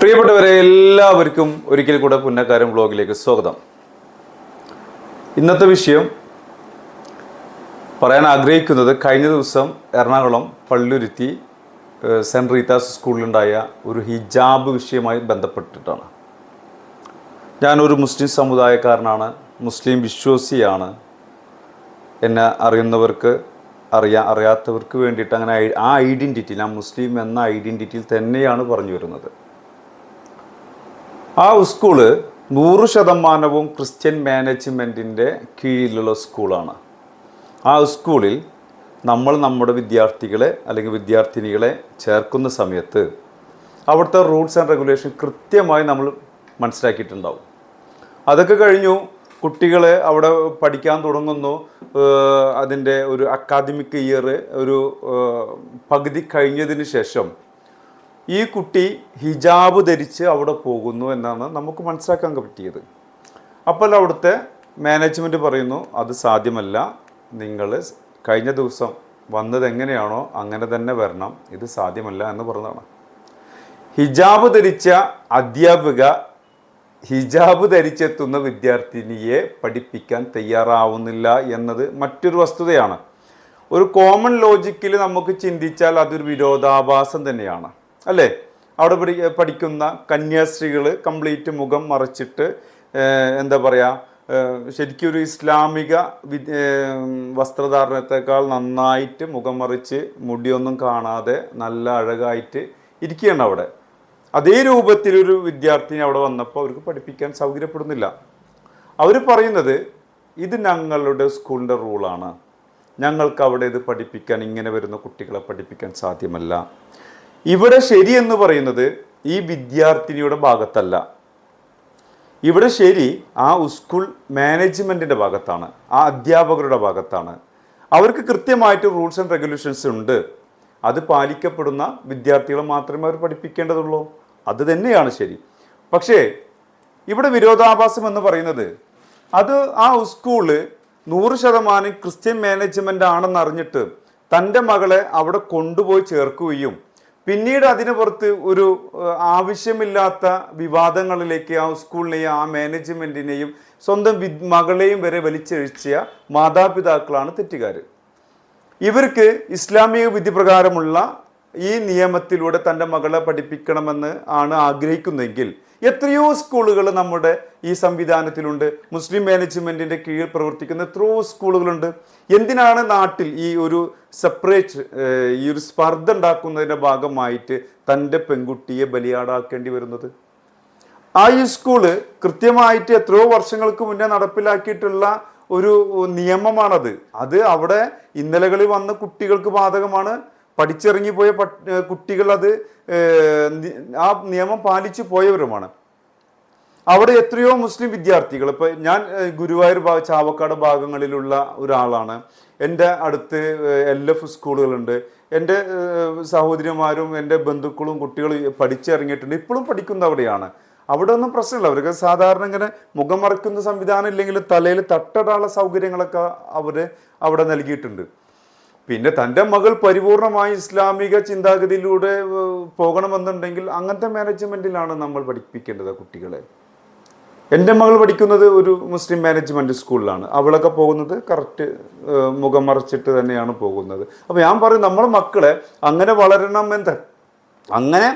പ്രിയപ്പെട്ടവരെ എല്ലാവർക്കും ഒരിക്കൽ കൂടെ പുന്നക്കാരൻ ബ്ലോഗിലേക്ക് സ്വാഗതം. ഇന്നത്തെ വിഷയം പറയാൻ ആഗ്രഹിക്കുന്നത് കഴിഞ്ഞ ദിവസം എറണാകുളം പള്ളുരുത്തി സെന്റ് റീതാസ് സ്കൂളിലുണ്ടായ ഒരു ഹിജാബ് വിഷയമായി ബന്ധപ്പെട്ടിട്ടാണ്. ഞാനൊരു മുസ്ലിം സമുദായക്കാരനാണ് മുസ്ലിം വിശ്വാസിയാണ്. എന്നെ അറിയുന്നവർക്ക് അറിയാ അറിയാത്തവർക്ക് വേണ്ടിയിട്ട് അങ്ങനെ ആ ഐഡന്റിറ്റി ഞാൻ മുസ്ലിം എന്ന ഐഡന്റിറ്റിയിൽ തന്നെയാണ് പറഞ്ഞു വരുന്നത്. ആ സ്കൂൾ നൂറ് ശതമാനവും ക്രിസ്ത്യൻ മാനേജ്മെന്റിന്റെ കീഴിലുള്ള സ്കൂളാണ്. ആ സ്കൂളിൽ നമ്മൾ നമ്മുടെ വിദ്യാർത്ഥികളെ അല്ലെങ്കിൽ വിദ്യാർത്ഥിനികളെ ചേർക്കുന്ന സമയത്ത് അവിടുത്തെ റൂൾസ് ആൻഡ് റെഗുലേഷൻ കൃത്യമായി നമ്മൾ മനസ്സിലാക്കിയിട്ടുണ്ടാവും. അതൊക്കെ കഴിഞ്ഞു കുട്ടികൾ അവിടെ പഠിക്കാൻ തുടങ്ങുന്നു. അതിന്റെ ഒരു അക്കാദമിക് ഇയർ ഒരു പകുതി കഴിഞ്ഞതിന് ശേഷം ഈ കുട്ടി ഹിജാബ് ധരിച്ച് അവിടെ പോകുന്നു എന്നാണ് നമുക്ക് മനസ്സിലാക്കാൻ പറ്റിയത്. അപ്പോൾ അവിടുത്തെ മാനേജ്മെന്റ് പറയുന്നു അത് സാധ്യമല്ല. നിങ്ങൾ കഴിഞ്ഞ ദിവസം വന്നത് എങ്ങനെയാണോ അങ്ങനെ തന്നെ വരണം. ഇത് സാധ്യമല്ല എന്ന് പറഞ്ഞതാണ്. ഹിജാബ് ധരിച്ച അധ്യാപിക ഹിജാബ് ധരിച്ചെത്തുന്ന വിദ്യാർത്ഥിനിയെ പഠിപ്പിക്കാൻ തയ്യാറാവുന്നില്ല എന്നത് മറ്റൊരു വസ്തുതയാണ്. ഒരു കോമൺ ലോജിക്കിൽ നമുക്ക് ചിന്തിച്ചാൽ അതൊരു വിരോധാഭാസം തന്നെയാണ്. അല്ലേ? അവിടെ പഠി പഠിക്കുന്ന കന്യാസ്ത്രീകൾ കംപ്ലീറ്റ് മുഖം മറച്ചിട്ട് എന്താ പറയുക ശരിക്കും ഒരു ഇസ്ലാമിക വസ്ത്രധാരണത്തെക്കാൾ നന്നായിട്ട് മുഖം മറിച്ച് മുടിയൊന്നും കാണാതെ നല്ല അഴകായിട്ട് ഇരിക്കുകയാണ് അവിടെ. അതേ രൂപത്തിലൊരു വിദ്യാർത്ഥിനി അവിടെ വന്നപ്പോൾ അവർക്ക് പഠിപ്പിക്കാൻ സൗകര്യപ്പെടുന്നില്ല. അവർ പറയുന്നത് ഇത് ഞങ്ങളുടെ സ്കൂളിന്റെ റൂളാണ്. ഞങ്ങൾക്ക് അവിടെ ഇത് പഠിപ്പിക്കാൻ ഇങ്ങനെ വരുന്ന കുട്ടികളെ പഠിപ്പിക്കാൻ സാധ്യമല്ല. ഇവിടെ ശരി എന്ന് പറയുന്നത് ഈ വിദ്യാർത്ഥിനിയുടെ ഭാഗത്തല്ല. ഇവിടെ ശരി ആ സ്കൂൾ മാനേജ്മെന്റിന്റെ ഭാഗത്താണ് ആ അധ്യാപകരുടെ ഭാഗത്താണ്. അവർക്ക് കൃത്യമായിട്ട് റൂൾസ് ആൻഡ് റെഗുലേഷൻസ് ഉണ്ട്. അത് പാലിക്കപ്പെടുന്ന വിദ്യാർത്ഥികളെ മാത്രമേ അവർ പഠിപ്പിക്കേണ്ടതുള്ളൂ. അത് തന്നെയാണ് ശരി. പക്ഷേ ഇവിടെ വിരോധാഭാസം എന്ന് പറയുന്നത് അത് ആ സ്കൂൾ നൂറ് ശതമാനം ക്രിസ്ത്യൻ മാനേജ്മെന്റ് ആണെന്ന് അറിഞ്ഞിട്ട് തന്റെ മകളെ അവിടെ കൊണ്ടുപോയി ചേർക്കുകയും പിന്നീട് അതിന് പുറത്ത് ഒരു ആവശ്യമില്ലാത്ത വിവാദങ്ങളിലേക്ക് ആ സ്കൂളിനെയും ആ മാനേജ്മെന്റിനെയും സ്വന്തം മകളെയും വരെ വലിച്ചഴിച്ച മാതാപിതാക്കളാണ് തെറ്റുകാർ ഇവർക്ക് ഇസ്ലാമിക വിധി പ്രകാരമുള്ള ഈ നിയമത്തിലൂടെ തന്റെ മകളെ പഠിപ്പിക്കണമെന്ന് ആണ് ആഗ്രഹിക്കുന്നതെങ്കിൽ എത്രയോ സ്കൂളുകൾ നമ്മുടെ ഈ സംവിധാനത്തിലുണ്ട്. മുസ്ലിം മാനേജ്മെന്റിന്റെ കീഴിൽ പ്രവർത്തിക്കുന്ന എത്രയോ സ്കൂളുകളുണ്ട്. എന്തിനാണ് നാട്ടിൽ ഈ ഒരു സെപ്പറേറ്റ് ഈ ഒരു സ്പർദ്ധ ഉണ്ടാക്കുന്നതിന്റെ ഭാഗമായിട്ട് തന്റെ പെൺകുട്ടിയെ ബലിയാടാക്കേണ്ടി വരുന്നത്? ആ ഈ സ്കൂൾ കൃത്യമായിട്ട് എത്രയോ വർഷങ്ങൾക്ക് മുന്നേ നടപ്പിലാക്കിയിട്ടുള്ള ഒരു നിയമമാണത്. അത് അവിടെ ഇന്നലകളിൽ വന്ന കുട്ടികൾക്ക് ബാധകമാണ്. പഠിച്ചിറങ്ങിപ്പോയ പോയ കുട്ടികൾ അത് ആ നിയമം പാലിച്ചു പോയവരുമാണ്. അവിടെ എത്രയോ മുസ്ലിം വിദ്യാർത്ഥികൾ. ഇപ്പൊ ഞാൻ ഗുരുവായൂർ ഭാഗ ചാവക്കാട് ഭാഗങ്ങളിലുള്ള ഒരാളാണ്. എന്റെ അടുത്ത് എൽ എഫ് സ്കൂളുകളുണ്ട്. എന്റെ സഹോദരിമാരും എന്റെ ബന്ധുക്കളും കുട്ടികളും പഠിച്ചിറങ്ങിയിട്ടുണ്ട്. ഇപ്പോഴും പഠിക്കുന്ന അവിടെയാണ്. അവിടെ ഒന്നും പ്രശ്നമില്ല. അവർക്ക് സാധാരണ ഇങ്ങനെ മുഖം മറക്കുന്ന സംവിധാനം ഇല്ലെങ്കിൽ തലയിൽ തട്ടടാനുള്ള സൗകര്യങ്ങളൊക്കെ അവർ അവിടെ നൽകിയിട്ടുണ്ട്. പിന്നെ തന്റെ മകൾ പരിപൂർണമായി ഇസ്ലാമിക ചിന്താഗതിയിലൂടെ പോകണമെന്നുണ്ടെങ്കിൽ അങ്ങനത്തെ മാനേജ്മെന്റിലാണ് നമ്മൾ പഠിപ്പിക്കേണ്ടത് കുട്ടികളെ. എന്റെ മകൾ പഠിക്കുന്നത് ഒരു മുസ്ലിം മാനേജ്മെന്റ് സ്കൂളിലാണ്. അവളൊക്കെ പോകുന്നത് കറക്റ്റ് മുഖം മറച്ചിട്ട് തന്നെയാണ് പോകുന്നത്. അപ്പോൾ ഞാൻ പറയും നമ്മളെ മക്കളെ അങ്ങനെ വളരണമെന്ന് അങ്ങനെ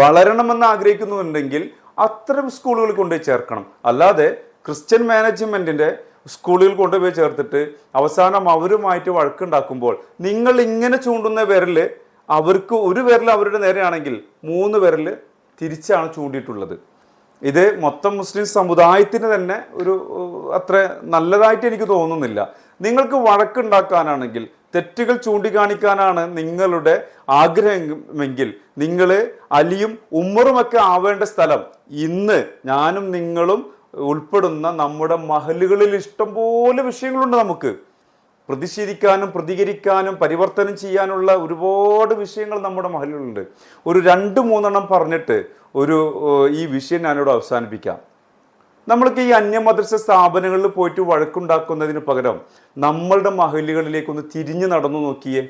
വളരണമെന്ന് ആഗ്രഹിക്കുന്നുണ്ടെങ്കിൽ അത്തരം സ്കൂളുകൾ കൊണ്ടുപോയി ചേർക്കണം. അല്ലാതെ ക്രിസ്ത്യൻ മാനേജ്മെന്റിന്റെ സ്കൂളുകളിൽ കൊണ്ടുപോയി ചേർത്തിട്ട് അവസാനം അവരുമായിട്ട് വഴക്കുണ്ടാക്കുമ്പോൾ നിങ്ങൾ ഇങ്ങനെ ചൂണ്ടുന്ന വിരൽ അവർക്ക് ഒരു വിരൽ അവരുടെ നേരെയാണെങ്കിൽ മൂന്ന് വിരൽ തിരിച്ചാണ് ചൂണ്ടിയിട്ടുള്ളത്. ഇത് മൊത്തം മുസ്ലിം സമുദായത്തിന് തന്നെ ഒരു അത്ര നല്ലതായിട്ട് എനിക്ക് തോന്നുന്നില്ല. നിങ്ങൾക്ക് വഴക്കുണ്ടാക്കാനാണെങ്കിൽ തെറ്റുകൾ ചൂണ്ടിക്കാണിക്കാനാണ് നിങ്ങളുടെ ആഗ്രഹമെങ്കിൽ നിങ്ങൾ അലിയും ഉമ്മറുമൊക്കെ ആവേണ്ട സ്ഥലം ഇന്ന് ഞാനും നിങ്ങളും ഉൾപ്പെടുന്ന നമ്മുടെ മഹലുകളിൽ ഇഷ്ടംപോലെ വിഷയങ്ങളുണ്ട് നമുക്ക്. പ്രതിഷേധിക്കാനും പ്രതികരിക്കാനും പരിവർത്തനം ചെയ്യാനുള്ള ഒരുപാട് വിഷയങ്ങൾ നമ്മുടെ മഹലുകളുണ്ട് ഒരു രണ്ട് മൂന്നെണ്ണം പറഞ്ഞിട്ട് ഒരു ഈ വിഷയം ഞാനിവിടെ അവസാനിപ്പിക്കാം. നമ്മൾക്ക് ഈ അന്യമദ്രസ സ്ഥാപനങ്ങളിൽ പോയിട്ട് വഴക്കുണ്ടാക്കുന്നതിന് പകരം നമ്മളുടെ മഹലുകളിലേക്കൊന്ന് തിരിഞ്ഞു നടന്നു നോക്കിയേ.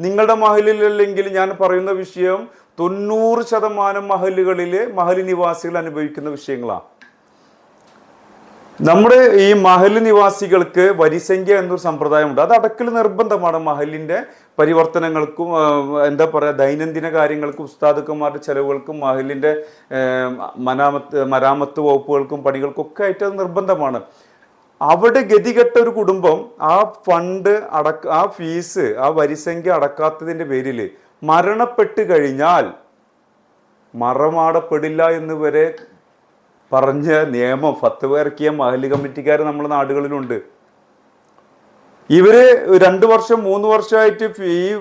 നിങ്ങളുടെ മഹലിലല്ലെങ്കിൽ ഞാൻ പറയുന്ന വിഷയം തൊണ്ണൂറ് ശതമാനം മഹലുകളിൽ മഹലി നിവാസികൾ അനുഭവിക്കുന്ന വിഷയങ്ങളാണ് നമ്മുടെ ഈ മഹൽ നിവാസികൾക്ക് വരിസംഖ്യ എന്നൊരു സമ്പ്രദായമുണ്ട്. അത് അടക്കൽ നിർബന്ധമാണ് മഹലിന്റെ പരിവർത്തനങ്ങൾക്കും എന്താ പറയുക ദൈനംദിന കാര്യങ്ങൾക്കും ഉസ്താദുക്കന്മാരുടെ ചെലവുകൾക്കും മഹലിന്റെ മനാമത്ത് മരാമത്ത് വകുപ്പുകൾക്കും പണികൾക്കും ഒക്കെ ആയിട്ട് അത് നിർബന്ധമാണ്. അവിടെ ഗതികെട്ട ഒരു കുടുംബം ആ ഫണ്ട് അടക്ക ആ ഫീസ് ആ വരിസംഖ്യ അടക്കാത്തതിന്റെ പേരിൽ മരണപ്പെട്ട് കഴിഞ്ഞാൽ മറമാടപ്പെടില്ല എന്ന് വരെ പറഞ്ഞ നിയമം ഫത്വ ഇറക്കിയ മഹൽ കമ്മിറ്റിക്കാർ നമ്മുടെ നാടുകളിലുണ്ട്. ഇവർ രണ്ടു വർഷം മൂന്ന് വർഷമായിട്ട് ഈ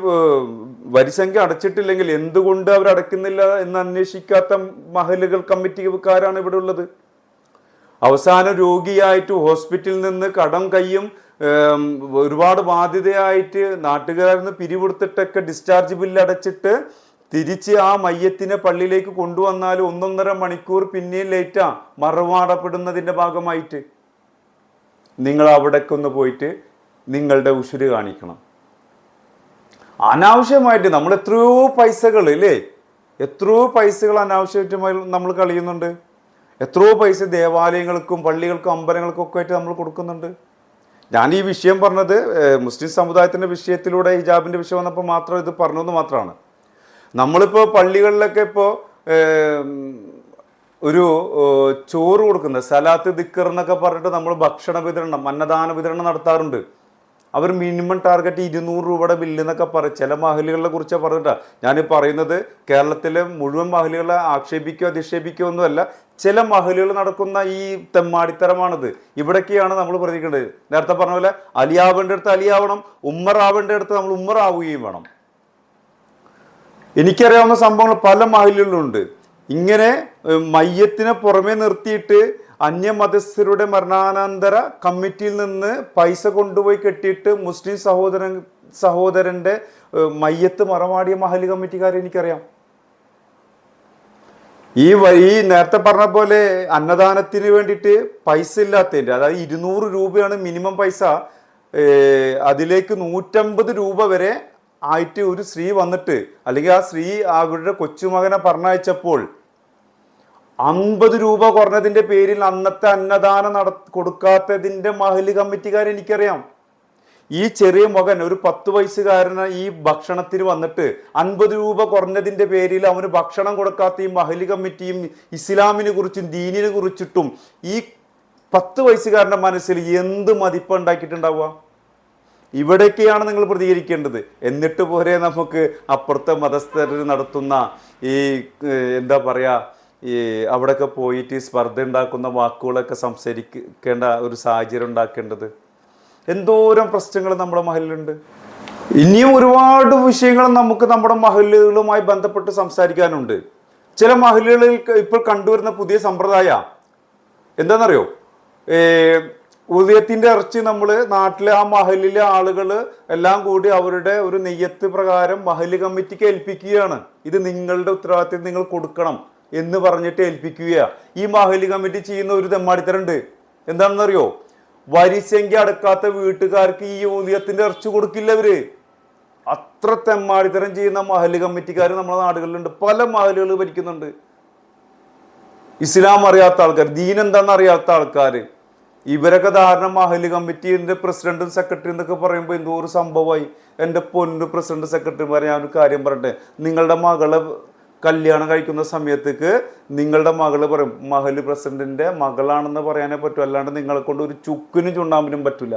വരിസംഖ്യ അടച്ചിട്ടില്ലെങ്കിൽ എന്തുകൊണ്ട് അവർ അടയ്ക്കുന്നില്ല എന്ന് അന്വേഷിക്കാത്ത മഹലുകൾ കമ്മിറ്റിക്കാരാണ് ഇവിടെ ഉള്ളത്. അവസാന രോഗിയായിട്ട് ഹോസ്പിറ്റലിൽ നിന്ന് കടം കയ്യും ഒരുപാട് ബാധ്യതയായിട്ട് നാട്ടുകാരിൽ നിന്ന് പിരിവെടുത്തിട്ടൊക്കെ ഡിസ്ചാർജ് ബില്ല് അടച്ചിട്ട് തിരിച്ച് ആ മയ്യത്തിനെ പള്ളിയിലേക്ക് കൊണ്ടുവന്നാൽ ഒന്നൊന്നര മണിക്കൂർ പിന്നെയും ലേറ്റാ മറവാടപ്പെടുന്നതിന്റെ ഭാഗമായിട്ട്. നിങ്ങൾ അവിടേക്കൊന്ന് പോയിട്ട് നിങ്ങളുടെ ഉശുര് കാണിക്കണം. അനാവശ്യമായിട്ട് നമ്മൾ എത്രയോ പൈസകൾ അല്ലേ എത്രയോ പൈസകൾ അനാവശ്യമായിട്ട് നമ്മൾ കളിയുന്നുണ്ട്. എത്രയോ പൈസ ദേവാലയങ്ങൾക്കും പള്ളികൾക്കും അമ്പലങ്ങൾക്കും ഒക്കെ ആയിട്ട് നമ്മൾ കൊടുക്കുന്നുണ്ട്. ഞാൻ ഈ വിഷയം പറഞ്ഞത് മുസ്ലിം സമുദായത്തിന്റെ വിഷയത്തിലൂടെ ഹിജാബിന്റെ വിഷയം വന്നപ്പോൾ മാത്രം ഇത് പറഞ്ഞതെന്ന് മാത്രമാണ്. നമ്മളിപ്പോൾ പള്ളികളിലൊക്കെ ഇപ്പോൾ ഒരു ചോറ് കൊടുക്കുന്നത് സലാത്ത് ദിക്കർ എന്നൊക്കെ പറഞ്ഞിട്ട് നമ്മൾ ഭക്ഷണ വിതരണം അന്നദാന വിതരണം നടത്താറുണ്ട്. അവർ മിനിമം ടാർഗറ്റ് ഇരുന്നൂറ് രൂപയുടെ ബില്ല് എന്നൊക്കെ പറയും. ചില മഹലുകളെ കുറിച്ച് പറഞ്ഞിട്ടാണ് ഞാൻ പറയുന്നത് കേരളത്തിലെ മുഴുവൻ മഹലുകളെ ആക്ഷേപിക്കോ അധിക്ഷേപിക്കോ ഒന്നുമല്ല ചില മഹലുകൾ നടക്കുന്ന ഈ തെമ്മാടിത്തരമാണിത്. ഇവിടൊക്കെയാണ് നമ്മൾ പ്രതീക്ഷിക്കേണ്ടത് നേരത്തെ പറഞ്ഞ പോലെ അലിയാവേണ്ട അടുത്ത് അലിയാവണം ഉമ്മറാവേണ്ട അടുത്ത് നമ്മൾ ഉമ്മറാവുകയും വേണം. എനിക്കറിയാവുന്ന സംഭവങ്ങൾ പല മഹലുകളിലുണ്ട് ഇങ്ങനെ മയ്യത്തിനെ പുറമെ നിർത്തിയിട്ട് അന്യമതസ്ഥരുടെ മരണാനന്തര കമ്മിറ്റിയിൽ നിന്ന് പൈസ കൊണ്ടുപോയി കെട്ടിയിട്ട് മുസ്ലിം സഹോദരൻ സഹോദരന്റെ മയ്യത്ത് മറമാടിയ മഹൽ കമ്മിറ്റിക്കാരെ എനിക്കറിയാം. ഈ വഴി നേരത്തെ പറഞ്ഞ പോലെ അന്നദാനത്തിന് വേണ്ടിയിട്ട് പൈസ ഇല്ലാത്തതിന്റെ അതായത് ഇരുന്നൂറ് രൂപയാണ് മിനിമം പൈസ അതിലേക്ക് നൂറ്റമ്പത് രൂപ വരെ ആയിട്ട് ഒരു സ്ത്രീ വന്നിട്ട് അല്ലെങ്കിൽ ആ സ്ത്രീ അവരുടെ കൊച്ചുമകനെ പറഞ്ഞയച്ചപ്പോൾ അമ്പത് രൂപ കുറഞ്ഞതിന്റെ പേരിൽ അന്നത്തെ അന്നദാനം നട കൊടുക്കാത്തതിന്റെ മഹൽ കമ്മിറ്റിക്കാരെ എനിക്കറിയാം. ഈ ചെറിയ മകൻ ഒരു പത്ത് വയസ്സുകാരന് ഈ ഭക്ഷണത്തിന് വന്നിട്ട് അൻപത് രൂപ കുറഞ്ഞതിന്റെ പേരിൽ അവന് ഭക്ഷണം കൊടുക്കാത്ത ഈ മഹലി കമ്മിറ്റിയും ഇസ്ലാമിനെ കുറിച്ചും ദീനിനെ കുറിച്ചിട്ടും ഈ പത്ത് വയസ്സുകാരന്റെ മനസ്സിൽ എന്ത് മതിപ്പ് ഉണ്ടാക്കിയിട്ടുണ്ടാവുക? ഇവിടേക്കാണ് നിങ്ങൾ പ്രതികരിക്കേണ്ടത്. എന്നിട്ട് പോരെ നമുക്ക് അപ്പുറത്തെ മതസ്ഥർ നടത്തുന്ന ഈ എന്താ പറയുക ഈ അവിടെയൊക്കെ പോയിട്ട് സ്പർദ്ധ ഉണ്ടാക്കുന്ന വാക്കുകളൊക്കെ സംസാരിക്കേണ്ട ഒരു സാഹചര്യം ഉണ്ടാക്കേണ്ടത്. എന്തോരം പ്രശ്നങ്ങൾ നമ്മുടെ മഹലിലുണ്ട്. ഇനിയും ഒരുപാട് വിഷയങ്ങൾ നമുക്ക് നമ്മുടെ മഹലുകളുമായി ബന്ധപ്പെട്ട് സംസാരിക്കാനുണ്ട്. ചില മഹലുകളിൽ ഇപ്പോൾ കണ്ടുവരുന്ന പുതിയ സമ്പ്രദായ എന്താണെന്നറിയോ? ഉദയത്തിന്റെ ഇറച്ചി നമ്മൾ നാട്ടിലെ ആ മഹലിലെ ആളുകൾ എല്ലാം കൂടി അവരുടെ ഒരു നെയ്യത്ത് പ്രകാരം മഹൽ കമ്മിറ്റിക്ക് ഏൽപ്പിക്കുകയാണ്. ഇത് നിങ്ങളുടെ ഉത്തരവാദിത്തം നിങ്ങൾ കൊടുക്കണം എന്ന് പറഞ്ഞിട്ട് ഏൽപ്പിക്കുകയാ. ഈ മഹൽ കമ്മിറ്റി ചെയ്യുന്ന ഒരു തെമ്മാടിത്തരുണ്ട്. എന്താണെന്നറിയോ? വരിസംഖ്യ അടക്കാത്ത വീട്ടുകാർക്ക് ഈ ഉദയത്തിന്റെ ഇറച്ചി കൊടുക്കില്ല അവർ അത്ര തെമ്മാടിത്തരം ചെയ്യുന്ന മഹൽ കമ്മിറ്റിക്കാർ നമ്മുടെ നാടുകളിലുണ്ട്. പല മഹലുകൾ ഭരിക്കുന്നുണ്ട്. ഇസ്ലാം അറിയാത്ത ആൾക്കാർ ദീൻ എന്താണെന്ന് അറിയാത്ത ആൾക്കാർ ഇവരൊക്കെ ധാരണ മഹൽ കമ്മിറ്റിന്റെ പ്രസിഡന്റും സെക്രട്ടറി എന്നൊക്കെ പറയുമ്പോൾ എന്തോ ഒരു സംഭവമായി. എന്റെ പൊന്നു പ്രസിഡന്റ് സെക്രട്ടറിമാരെ ഞാൻ ഒരു കാര്യം പറയട്ടെ. നിങ്ങളുടെ മകളെ കല്യാണം കഴിക്കുന്ന സമയത്തേക്ക് നിങ്ങളുടെ മകൾ പറയും മഹൽ പ്രസിഡന്റിന്റെ മകളാണെന്ന് പറയാനേ പറ്റൂ. അല്ലാണ്ട് നിങ്ങളെ കൊണ്ട് ഒരു ചുക്കിനും ചുണ്ടാമ്പിനും പറ്റൂല.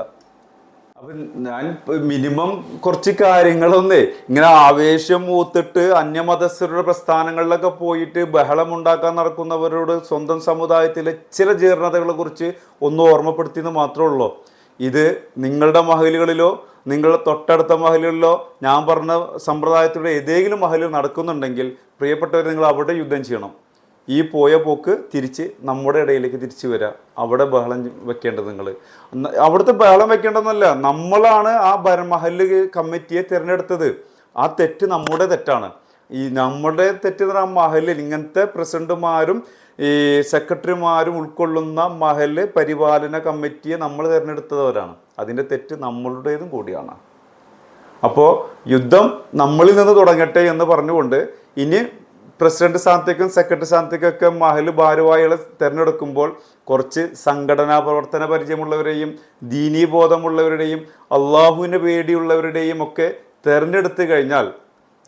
അപ്പൊ ഞാൻ മിനിമം കുറച്ച് കാര്യങ്ങളൊന്നേ ഇങ്ങനെ ആവേശം മൂത്തിട്ട് അന്യമതസ്ഥരുടെ പ്രസ്ഥാനങ്ങളിലൊക്കെ പോയിട്ട് ബഹളം ഉണ്ടാക്കാൻ നടക്കുന്നവരോട് സ്വന്തം സമുദായത്തിലെ ചില ജീർണതകളെ കുറിച്ച് ഒന്ന് ഓർമ്മപ്പെടുത്തിയെന്ന് മാത്രമേ ഉള്ളൂ. ഇത് നിങ്ങളുടെ മഹലുകളിലോ നിങ്ങളുടെ തൊട്ടടുത്ത മഹലുകളിലോ ഞാൻ പറഞ്ഞ സമ്പ്രദായത്തിലൂടെ ഏതെങ്കിലും മഹലിൽ നടക്കുന്നുണ്ടെങ്കിൽ പ്രിയപ്പെട്ടവർ നിങ്ങൾ അവിടെ യുദ്ധം ചെയ്യണം. ഈ പോയ പോക്ക് തിരിച്ച് നമ്മുടെ ഇടയിലേക്ക് തിരിച്ചു വരിക അവിടെ ബഹളം വെക്കേണ്ടത് നിങ്ങൾ അവിടുത്തെ ബഹളം വെക്കേണ്ടതെന്നല്ല നമ്മളാണ് ആ ഭരമഹൽ കമ്മിറ്റിയെ തിരഞ്ഞെടുത്തത്. ആ തെറ്റ് നമ്മുടെ തെറ്റാണ്. ഈ നമ്മുടെ തെറ്റ് എന്ന് പറഞ്ഞാൽ മഹലിൽ ഇങ്ങനത്തെ പ്രസിഡന്റുമാരും ഈ സെക്രട്ടറിമാരും ഉൾക്കൊള്ളുന്ന മഹൽ പരിപാലന കമ്മിറ്റിയെ നമ്മൾ തിരഞ്ഞെടുത്തവരാണ്. അതിന്റെ തെറ്റ് നമ്മളുടേതും കൂടിയാണ്. അപ്പോൾ യുദ്ധം നമ്മളിൽ നിന്ന് തുടങ്ങട്ടെ എന്ന് പറഞ്ഞുകൊണ്ട് ഇനി പ്രസിഡന്റ് സ്ഥാനത്തേക്കും സെക്രട്ടറി സ്ഥാനത്തേക്കൊക്കെ മഹൽ ഭാരവാഹികളെ തിരഞ്ഞെടുക്കുമ്പോൾ കുറച്ച് സംഘടനാ പ്രവർത്തന പരിചയമുള്ളവരെയും ദീനീബോധമുള്ളവരുടെയും അള്ളാഹുവിന് പേടിയുള്ളവരുടെയും ഒക്കെ തിരഞ്ഞെടുത്ത് കഴിഞ്ഞാൽ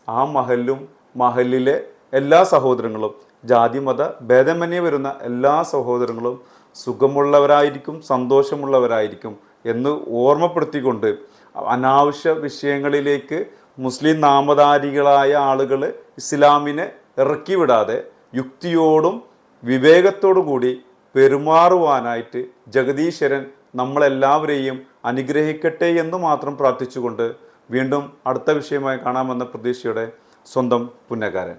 ആ മഹലും മഹലിലെ എല്ലാ സഹോദരങ്ങളും ജാതി മത ഭേദമന്യേ വരുന്ന എല്ലാ സഹോദരങ്ങളും സുഖമുള്ളവരായിരിക്കും സന്തോഷമുള്ളവരായിരിക്കും എന്ന് ഓർമ്മപ്പെടുത്തിക്കൊണ്ട് അനാവശ്യ വിഷയങ്ങളിലേക്ക് മുസ്ലിം നാമധാരികളായ ആളുകൾ ഇസ്ലാമിനെ ഇറക്കി വിടാതെ യുക്തിയോടും വിവേകത്തോടും കൂടി പെരുമാറുവാനായിട്ട് ജഗദീശ്വരൻ നമ്മളെല്ലാവരെയും അനുഗ്രഹിക്കട്ടെ എന്ന് മാത്രം പ്രാർത്ഥിച്ചുകൊണ്ട് വീണ്ടും അടുത്ത വിഷയമായി കാണാമെന്ന പ്രതീക്ഷയുടെ സ്വന്തം പുന്നകാരൻ